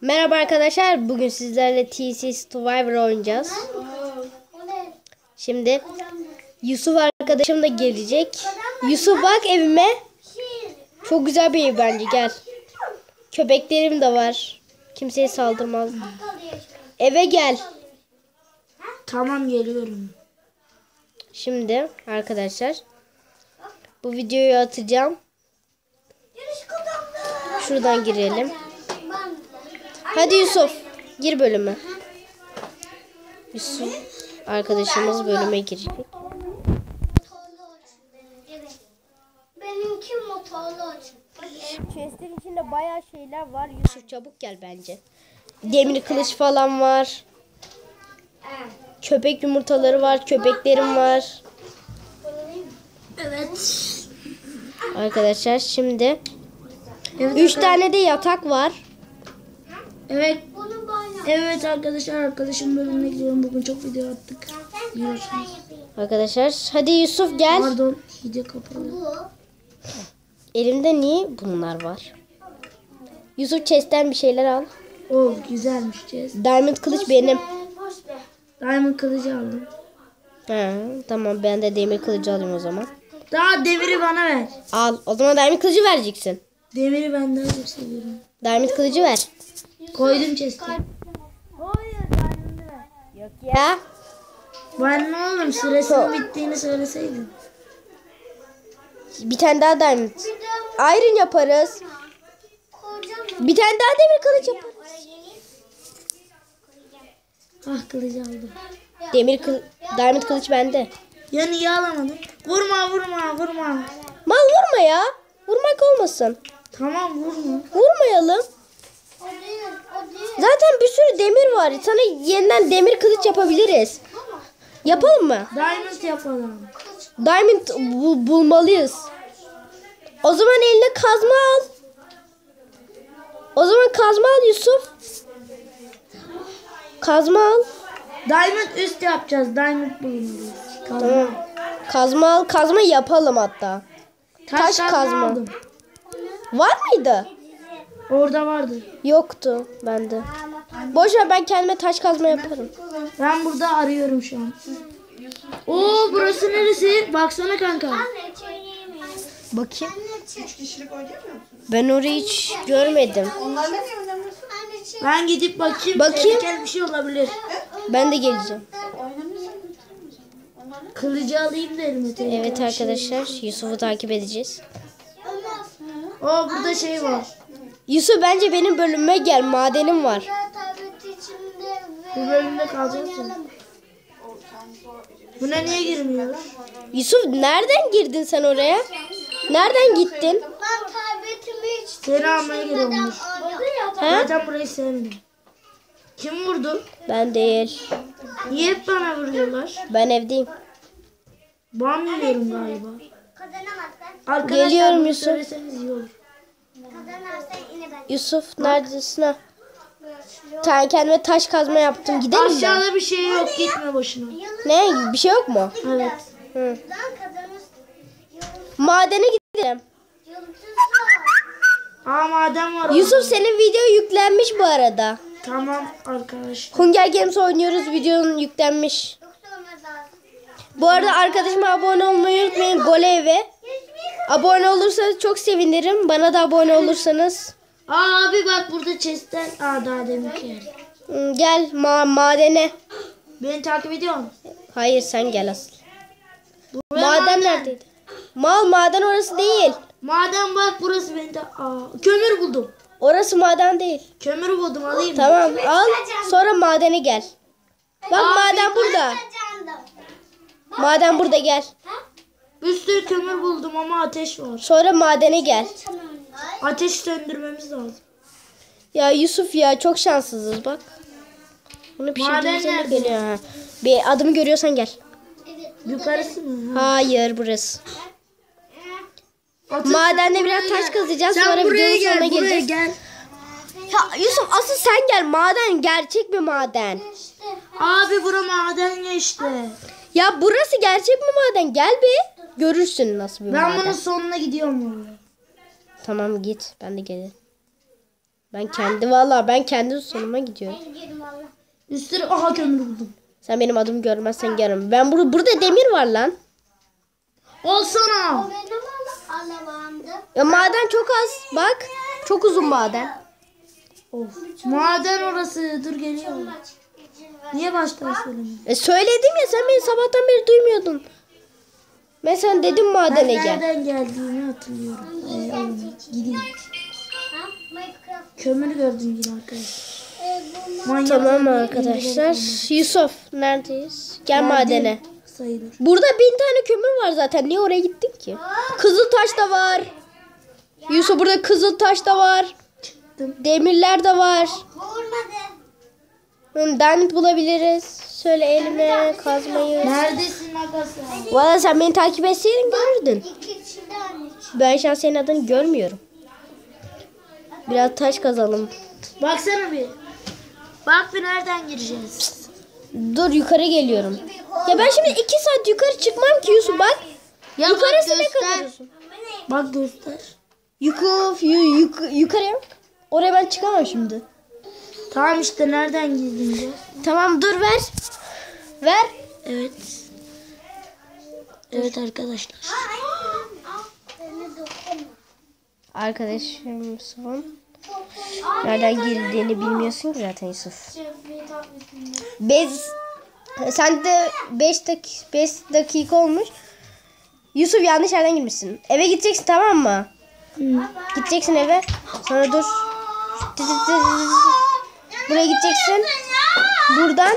Merhaba arkadaşlar. Bugün sizlerle TC Survivor oynayacağız. Şimdi Yusuf arkadaşım da gelecek. Yusuf bak evime. Çok güzel bir ev bence gel. Köpeklerim de var. Kimseye saldırmaz. Eve gel. Tamam geliyorum. Şimdi arkadaşlar bu videoyu atacağım. Şuradan girelim. Hadi Yusuf gir bölüme. Yusuf arkadaşımız bölüme girecek. Benimki motorlu. Chest'in içinde bayağı şeyler var. Yusuf çabuk gel bence. Demir kılıç falan var. Köpek yumurtaları var. Köpeklerim var. Evet. Arkadaşlar şimdi Evet, 3 tane de yatak var. Evet. Bunu bana. Evet arkadaşlar arkadaşım bölümüne gidiyorum. Bugün çok video attık. Biliyorsunuz. Arkadaşlar hadi Yusuf gel. Pardon. Hide kapalı. Elimde niye bunlar var? Yusuf chest'ten bir şeyler al. O güzelmiş Cez. Diamond kılıç benim. Boş ver. Diamond kılıcı aldım. Ha, tamam ben de demir kılıcı alayım o zaman. Daha demiri bana ver. Al. O zaman diamond kılıcı vereceksin. Demiri ben daha çok seviyorum. Diamond kılıcı ver. Koydum chest'e. Yok ya. Ben ne oğlum süresinin bittiğini söyleseydin. Bir tane daha de Iron yaparız. Bir tane daha demir kılıç yaparız. Ah kılıcı aldım. Demir kıl diamond kılıç bende. Ya niye alamadım? Vurma vurma vurma. Mal vurma ya. Vurmak olmasın. Tamam vurma. Vurmayalım. Zaten bir sürü demir var. Sana yeniden demir kılıç yapabiliriz. Yapalım mı? Diamond yapalım. Diamond bu- bulmalıyız. O zaman eline kazma al. O zaman kazma al Yusuf. Kazma al. Diamond üst yapacağız. Diamond bulmalıyız. Tamam. Kazma al. Kazma yapalım hatta. taş kazma. aldım. Var mıydı? Orada vardı. Yoktu bende. Boş ver ben kendime taş kazma yaparım. Ben burada arıyorum şu an. Oo burası neresi? Baksana kanka. Bakayım. Üç kişilik Ben orayı hiç görmedim. Onlarla niye oynamıyorsun? Anne çevir. Ben gidip bakayım. Bakayım. Tehlikeli bir şey olabilir. Ben de geleceğim. Kılıcı alayım da elime. Evet arkadaşlar Yusuf'u takip edeceğiz. Oo burada şey var. Yusuf bence benim bölümüme gel. Madenim var. Tablet içinde ve Bu bölümde kalacaksın. Buna niye girmiyor? Yusuf nereden girdin sen oraya? Nereden gittin? ben tabletimi hiç Seni almaya giriyormuş. He? Zaten burayı sevmedim. Kim vurdu? Ben değil. Niye hep bana vuruyorlar? Ben evdeyim. Ban yiyorum galiba. Kazanamazsan, Arkadaşlar Geliyorum Yusuf. söyleseniz iyi olur. Yusuf neredesin ha? Sen kendime taş kazma yaptım. Gidelim mi? Aşağıda bir şey yok gitme boşuna. Ne? Bir şey yok mu? Evet. Hı. Madene gidelim. Yıldız Aa maden var. Yusuf orada. senin video yüklenmiş bu arada. Tamam arkadaşlar. Hunger Games oynuyoruz. Videonun yüklenmiş. Bu arada arkadaşıma abone olmayı unutmayın. Gole eve. Abone olursanız çok sevinirim. Bana da abone olursanız. Aa abi bak burada chestler. Aa daha demin ki. Hmm, Gel ma madene. Beni takip ediyor musun? Hayır sen gel asıl. Buraya Maden neredeydi? Mal maden orası değil. Maden bak burası beni de... Aa kömür buldum. Orası maden değil. Kömür buldum alayım mı? Tamam al. Sonra madene gel. Bak maden burada. Maden burada gel. Bir sürü kömür buldum ama ateş var. Sonra madene gel. Ateş söndürmemiz lazım. Ya Yusuf ya çok şanssızız bak. Bunu Maden pişirdiğimizde geliyor ha. Bir adımı görüyorsan gel. Yukarısı mı? Hayır burası. Ateş Madende biraz taş kazacağız Sen sonra buraya videonun sonuna gel, buraya geleceğiz. gel. Ya Yusuf asıl sen gel maden gerçek bir maden. Abi bura maden ya işte. Ya burası gerçek mi maden? Gel bir. Görürsün nasıl bir Ben maden. bunun sonuna gidiyorum. Tamam git ben de gelirim. Ben kendi valla ben kendi sonuma gidiyorum. Üstüne aha kömür buldum. Sen benim adımı görmezsen görmem. Ben burada burada demir var lan. Olsana. O benim ala- arabamdı. Ya maden çok az. Bak. Çok uzun maden. Of. Maden orası. Dur geliyorum. Maç. Niye baştan söylemiyorsun? E söyledim ya sen beni sabahtan beri duymuyordun. Ben sana dedim madene gel. nereden geldiğimi hatırlıyorum. Ee, gideyim. Minecraft. Kömür gördüm yine arkadaşlar. Ee, Manyak Tamam arkadaşlar. Yusuf neredeyiz? Gel madene. Sayılır. Burada bin tane kömür var zaten. Niye oraya gittin ki? Kızıltaş da var. Yusuf burada kızıltaş da var. Çıktım. Demirler de var. vurmadı. Hı, Diamond bulabiliriz. Söyle elime kazmayı. Neredesin agası? Valla sen beni takip etseydin görürdün. Ben şu an senin adını görmüyorum. Biraz taş kazalım. Baksana bir. Bak bir nereden gireceğiz? Dur yukarı geliyorum. Ya ben şimdi iki saat yukarı çıkmam ki Yusuf bak. Ya Yukarısı bak ne kadar? Bak göster. Yukarı, yu, yuk- yukarıya. Oraya ben çıkamam şimdi. Tamam işte nereden girdin Tamam dur ver. Ver. Evet. Evet arkadaşlar. Arkadaşım Yusuf'un. Nereden girdiğini bilmiyorsun ki zaten Yusuf. Bez sen de 5 dakika 5 dakika olmuş. Yusuf yanlış yerden girmişsin. Eve gideceksin tamam mı? Gideceksin eve. Sonra dur. Buraya gideceksin. Buradan